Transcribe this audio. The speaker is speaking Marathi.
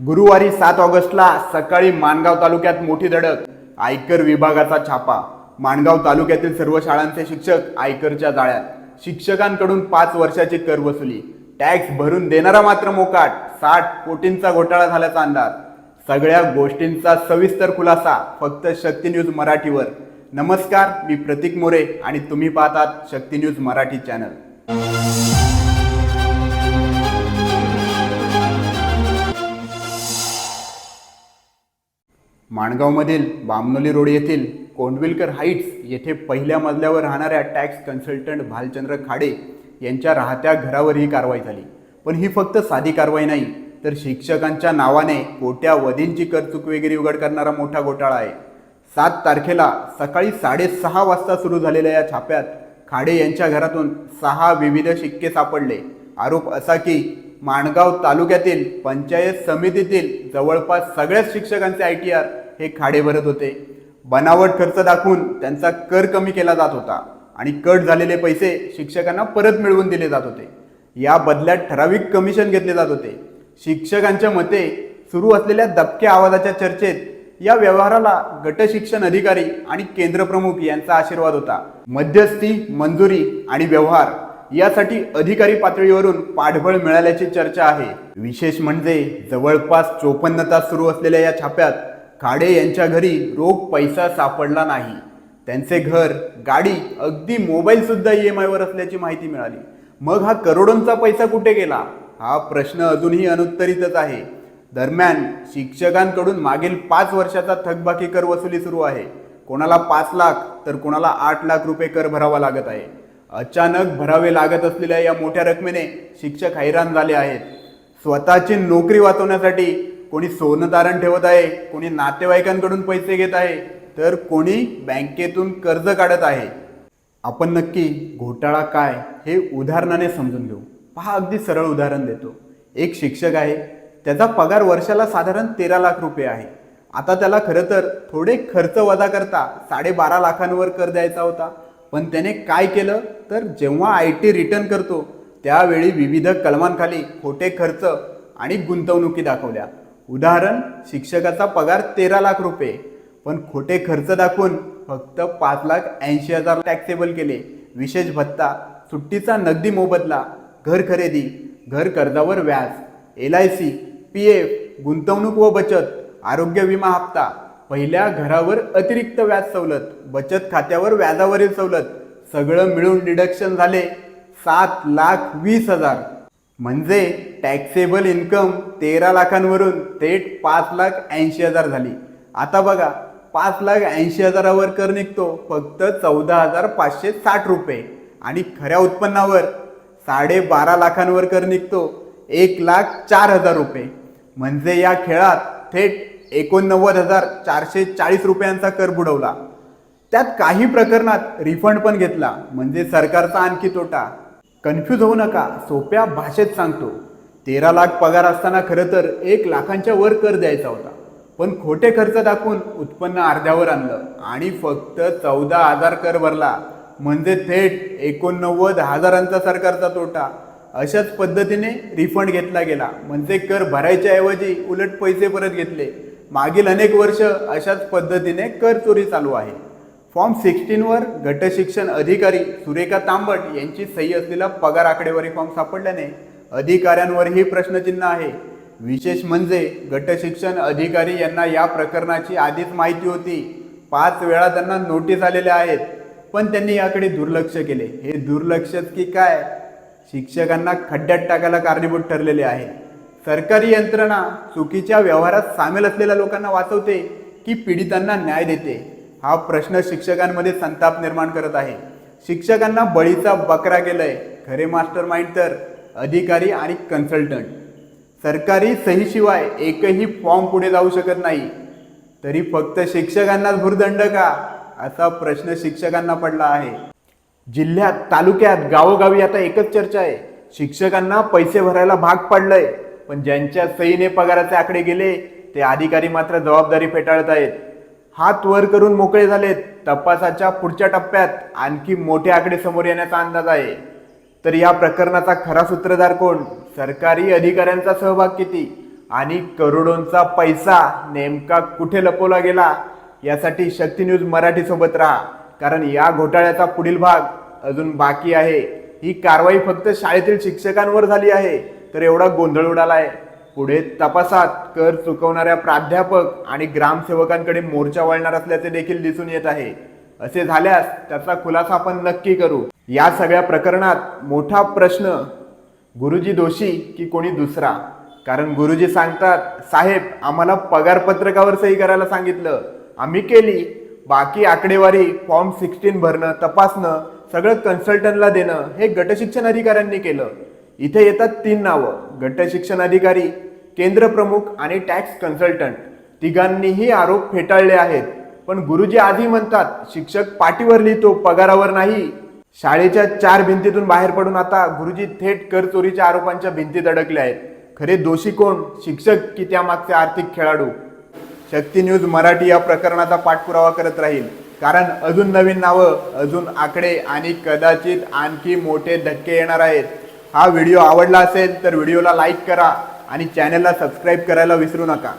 गुरुवारी सात ऑगस्टला सकाळी माणगाव तालुक्यात मोठी धडक आयकर विभागाचा छापा. माणगाव तालुक्यातील सर्व शाळांचे शिक्षक आयकरच्या जाळ्यात. शिक्षकांकडून पाच वर्षाची कर वसुली. टॅक्स भरून देणारा मात्र मोकाट साठ कोटींचा घोटाळा झाल्याचा अंदाज. सगळ्या गोष्टींचा सविस्तर खुलासा फक्त शक्ती न्यूज मराठीवर. नमस्कार मी प्रतीक मोरे आणि तुम्ही पाहतात शक्ती न्यूज मराठी चॅनल. माणगावमधील बामनोली रोड येथील कोंडविलकर हाईट्स येथे पहिल्या मजल्यावर राहणाऱ्या टॅक्स कन्सल्टंट भालचंद्र खाडे यांच्या राहत्या घरावर ही कारवाई झाली. पण ही फक्त साधी कारवाई नाही तर शिक्षकांच्या नावाने कोट्यावधींची कर चुकवेगिरी उघड करणारा मोठा घोटाळा आहे. सात तारखेला सकाळी साडेसहा वाजता सुरू झालेल्या या छाप्यात खाडे यांच्या घरातून सहा विविध शिक्के सापडले. आरोप असा की माणगाव तालुक्यातील पंचायत समितीतील जवळपास सगळ्याच शिक्षकांचे आय टी आर हे खाडे भरत होते. बनावट खर्च दाखवून त्यांचा कर कमी केला जात होता आणि कट झालेले पैसे शिक्षकांना परत मिळवून दिले जात होते. या बदल्यात ठराविक कमिशन घेतले जात होते. शिक्षकांच्या मते सुरू असलेल्या दबक्या आवाजाच्या चर्चेत या व्यवहाराला गट शिक्षण अधिकारी आणि केंद्र प्रमुख यांचा आशीर्वाद होता. मध्यस्थी मंजुरी आणि व्यवहार यासाठी अधिकारी पातळीवरून पाठबळ मिळाल्याची चर्चा आहे. विशेष म्हणजे जवळपास चोपन्न तास सुरू असलेल्या या छाप्यात खाडे यांच्या घरी रोख पैसा सापडला नाही. त्यांचे घर गाडी अगदी मोबाईलसुद्धा ई एम आयवर असल्याची माहिती मिळाली. मग हा करोडोंचा पैसा कुठे गेला? हा प्रश्न अजूनही अनुत्तरितच आहे. दरम्यान शिक्षकांकडून मागील पाच वर्षाचा थकबाकी कर वसुली सुरू आहे. कोणाला पाच लाख तर कोणाला आठ लाख रुपये कर भरावा लागत आहे. अचानक भरावे लागत असलेल्या या मोठ्या रकमेने शिक्षक हैराण झाले आहेत. स्वतःची नोकरी वाचवण्यासाठी कोणी सोनं तारण ठेवत आहे कोणी नातेवाईकांकडून पैसे घेत आहे तर कोणी बँकेतून कर्ज काढत आहे. आपण नक्की घोटाळा काय हे उदाहरणाने समजून घेऊ. पहा अगदी सरळ उदाहरण देतो. एक शिक्षक आहे त्याचा पगार वर्षाला साधारण तेरा लाख रुपये आहे. आता त्याला खरं तर थोडे खर्च वजा करता साडेबारा लाखांवर कर द्यायचा होता. पण त्याने काय केलं? तर जेव्हा आय टी रिटर्न करतो त्यावेळी विविध कलमांखाली खोटे खर्च आणि गुंतवणुकी दाखवल्या. उदाहरण शिक्षकाचा पगार तेरा लाख रुपये पण खोटे खर्च दाखवून फक्त पाच लाख ऐंशी हजार टॅक्सेबल केले. विशेष भत्ता सुट्टीचा नगदी मोबदला घर खरेदी घर कर्जावर व्याज L I C P F गुंतवणूक व बचत आरोग्य विमा हप्ता पहिल्या घरावर अतिरिक्त व्याज सवलत बचत खात्यावर व्याजावरील सवलत सगळं मिळून डिडक्शन झाले सात लाख वीस हजार. म्हणजे टॅक्सेबल इन्कम तेरा लाखांवरून थेट पाच लाख ऐंशी हजार झाली. आता बघा पाच लाख ऐंशी हजारावर कर निघतो फक्त चौदा हजार पाचशे साठ रुपये. आणि खऱ्या उत्पन्नावर साडेबारा लाखांवर कर निघतो एक लाख चार हजार रुपये. म्हणजे या खेळात थेट एकोणनव्वद हजार चारशे चाळीस रुपयांचा कर बुडवला. त्यात काही प्रकरणात रिफंड पण घेतला. म्हणजे सरकारचा आणखी तोटा. कन्फ्यूज होऊ नका सोप्या भाषेत सांगतो. तेरा लाख पगार असताना खरं तर एक लाखांच्या वर कर द्यायचा होता. पण खोटे खर्च दाखवून उत्पन्न अर्ध्यावर आणलं आणि फक्त चौदा हजार कर भरला. म्हणजे थेट एकोणनव्वद हजारांचा सरकारचा तोटा. अशाच पद्धतीने रिफंड घेतला गेला. म्हणजे कर भरायच्या ऐवजी उलट पैसे परत घेतले. मागील अनेक वर्ष अशाच पद्धतीने कर चोरी चालू आहे. फॉर्म सिक्स्टीनवर गटशिक्षण अधिकारी सुरेखा तांबट यांची सही असलेला पगार आकडेवारी फॉर्म सापडल्याने अधिकाऱ्यांवरही प्रश्नचिन्ह आहे. विशेष म्हणजे गटशिक्षण अधिकारी यांना या प्रकरणाची आधीच माहिती होती. पाच वेळा त्यांना नोटीस आलेल्या आहेत पण त्यांनी याकडे दुर्लक्ष केले. हे दुर्लक्षच की काय? शिक्षकांना खड्ड्यात टाकायला कारणीभूत ठरलेले आहे. सरकारी यंत्रणा चुकीच्या व्यवहारात सामील असलेल्या लोकांना वाचवते की पीडितांना न्याय देते? हा प्रश्न शिक्षकांमध्ये संताप निर्माण करत आहे. शिक्षकांना बळीचा बकरा गेलाय. खरे मास्टर माइंड तर अधिकारी आणि कन्सल्टंट. सरकारी सहीशिवाय एकही फॉर्म पुढे जाऊ शकत नाही. तरी फक्त शिक्षकांनाच भुर्दंड का? असा प्रश्न शिक्षकांना पडला आहे. जिल्ह्यात तालुक्यात गावोगावी आता एकच चर्चा आहे. शिक्षकांना पैसे भरायला भाग पडलंय. पण ज्यांच्या सहीने पगाराचे आकडे गेले ते अधिकारी मात्र जबाबदारी फेटाळत आहेत. हात वर करून मोकळे झालेत. तपासाच्या पुढच्या टप्प्यात आणखी मोठे आकडे समोर येण्याचा अंदाज आहे. तर या प्रकरणाचा खरा सूत्रधार कोण? सरकारी अधिकाऱ्यांचा सहभाग किती? आणि करोडोंचा पैसा नेमका कुठे लपवला गेला? यासाठी शक्ती न्यूज मराठी सोबत राहा. कारण या घोटाळ्याचा पुढील भाग अजून बाकी आहे. ही कारवाई फक्त शाळेतील शिक्षकांवर झाली आहे. तर एवढा गोंधळ उडाला आहे पुढे तपासात कर चुकवणाऱ्या प्राध्यापक आणि ग्रामसेवकांकडे मोर्चा वळणार असल्याचे देखील दिसून येत आहे. असे झाल्यास त्याचा खुलासा आपण नक्की करू. या सगळ्या प्रकरणात मोठा प्रश्न गुरुजी दोषी की कोणी दुसरा? कारण गुरुजी सांगतात साहेब आम्हाला पगारपत्रकावर सही करायला सांगितलं. आम्ही केली. बाकी आकडेवारी फॉर्म सिक्स्टीन भरणं तपासणं सगळं कन्सल्टंटला देणं हे गटशिक्षण अधिकाऱ्यांनी केलं. इथे येतात तीन नावं. गटशिक्षण अधिकारी केंद्र प्रमुख आणि टॅक्स कन्सल्टंट. तिघांनीही आरोप फेटाळले आहेत. पण गुरुजी आधी म्हणतात शिक्षक पाठीवर लिहितो पगारावर नाही. शाळेच्या चार भिंतीतून बाहेर पडून आता गुरुजी थेट कर चोरीच्या आरोपांच्या भिंतीत अडकले आहेत. खरे दोषी कोण? शिक्षक की त्यामागचे आर्थिक खेळाडू? शक्ती न्यूज मराठी या प्रकरणाचा पाठपुरावा करत राहील. कारण अजून नवीन नावं अजून आकडे आणि कदाचित आणखी मोठे धक्के येणार आहेत. हा व्हिडिओ आवडला असेल तर व्हिडिओला लाईक करा आणि चॅनलला सबस्क्राईब करायला विसरू नका.